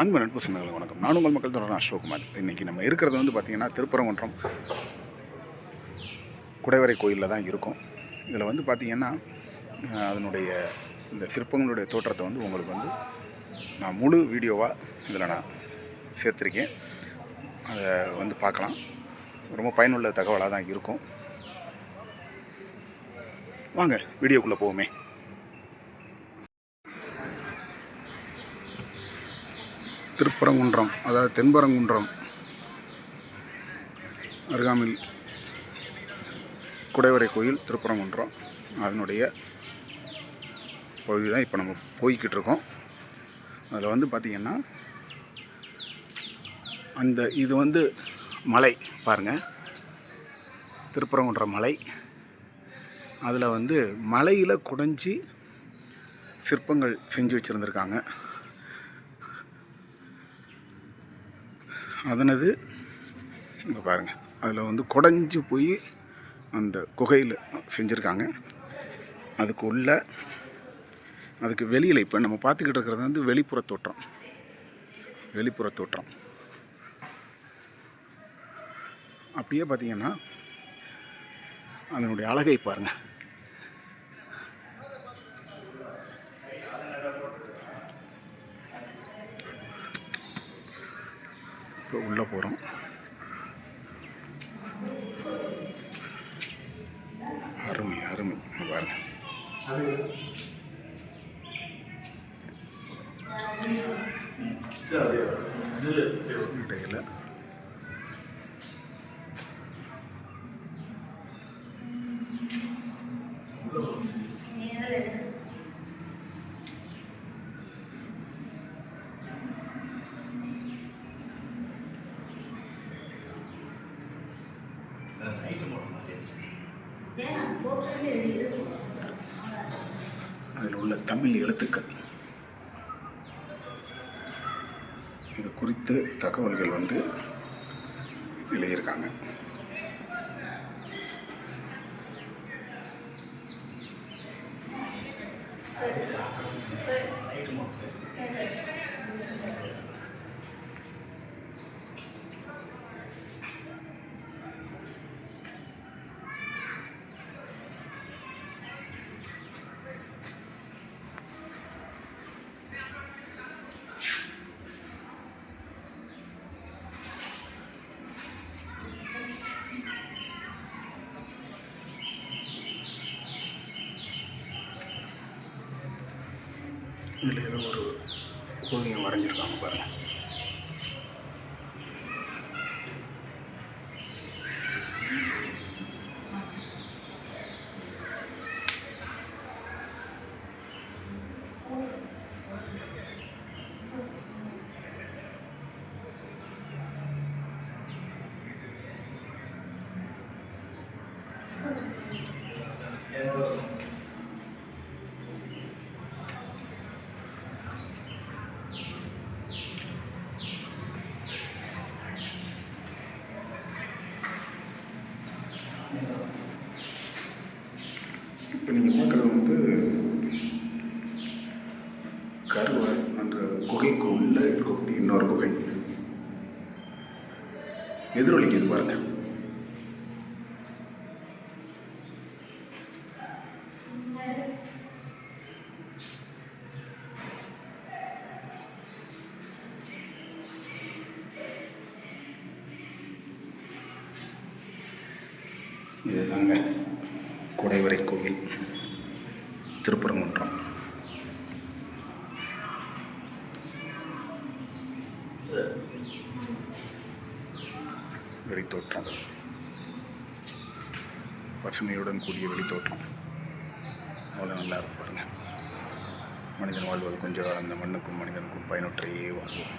அன்பு நட்பு சொந்தங்களுக்கு வணக்கம். நான் உங்கள் மக்கள் தொடர் அசோக்குமார். இன்றைக்கி நம்ம இருக்கிறது வந்து பார்த்திங்கன்னா திருப்பரங்குன்றம் குடைவரை கோயிலில் தான் இருக்கும். இதில் வந்து பார்த்திங்கன்னா அதனுடைய இந்த சிற்பங்களுடைய தோற்றத்தை வந்து உங்களுக்கு வந்து நான் முழு வீடியோவாக இதில் நான் சேர்த்துருக்கேன். அதை வந்து பார்க்கலாம் ரொம்ப பயனுள்ள தகவலாக தான் இருக்கும். வாங்க வீடியோக்குள்ளே போவோமே. திருப்பரங்குன்றம் அதாவது தென்பரங்குன்றம் அருகாமில் குடைவரை கோயில் திருப்பரங்குன்றம் அதனுடைய பகுதி தான் இப்போ நம்ம போய்கிட்டு இருக்கோம். அதில் வந்து பார்த்திங்கன்னா அந்த இது வந்து மலை பாருங்கள் திருப்பரங்குன்ற மலை. அதில் வந்து மலையில் குடைஞ்சி சிற்பங்கள் செஞ்சு வச்சுருந்துருக்காங்க. அதனது இங்கே பாருங்கள் அதில் வந்து குடஞ்சி போய் அந்த குகையில் செஞ்சுருக்காங்க. அதுக்கு உள்ள அதுக்கு வெளியில் இப்போ நம்ம பார்த்துக்கிட்டு இருக்கிறது வந்து வெளிப்புற தோற்றம். வெளிப்புற தோற்றம். அப்படியே பார்த்தீங்கன்னா அதனுடைய அழகை பாருங்கள் இப்போ உள்ளே போகிறோம். அருமை அருமை. பாருங்கள் பாருங்க. இடையில. அதில் உள்ள தமிழ் எழுத்துக்கள். இது குறித்து தகவல்கள் வந்து எழுதியிருக்காங்க இதில் ஏதோ ஒரு ஓவியம் வரைஞ்சிருக்காங்க பாருங்கள் இப்போ நீங்கள் பார்க்குறது வந்து கருவாய் அந்த குகைக்கு உள்ள இருக்கக்கூடிய இன்னொரு குகை. எதிரொலிக்குது பாருங்க. இதுதாங்க குடைவரை கோயில் திருப்பரங்குன்றம் வெளித்தோற்றம். பசுமையுடன் கூடிய வெளித்தோற்றம். அவ்வளோ நல்லா இருக்கும் பாருங்கள் மனிதன் வாழ்வது கொஞ்சம் காலம் இந்த மண்ணுக்கும் மனிதனுக்கும் பயனற்றையே வாழ்வோம்.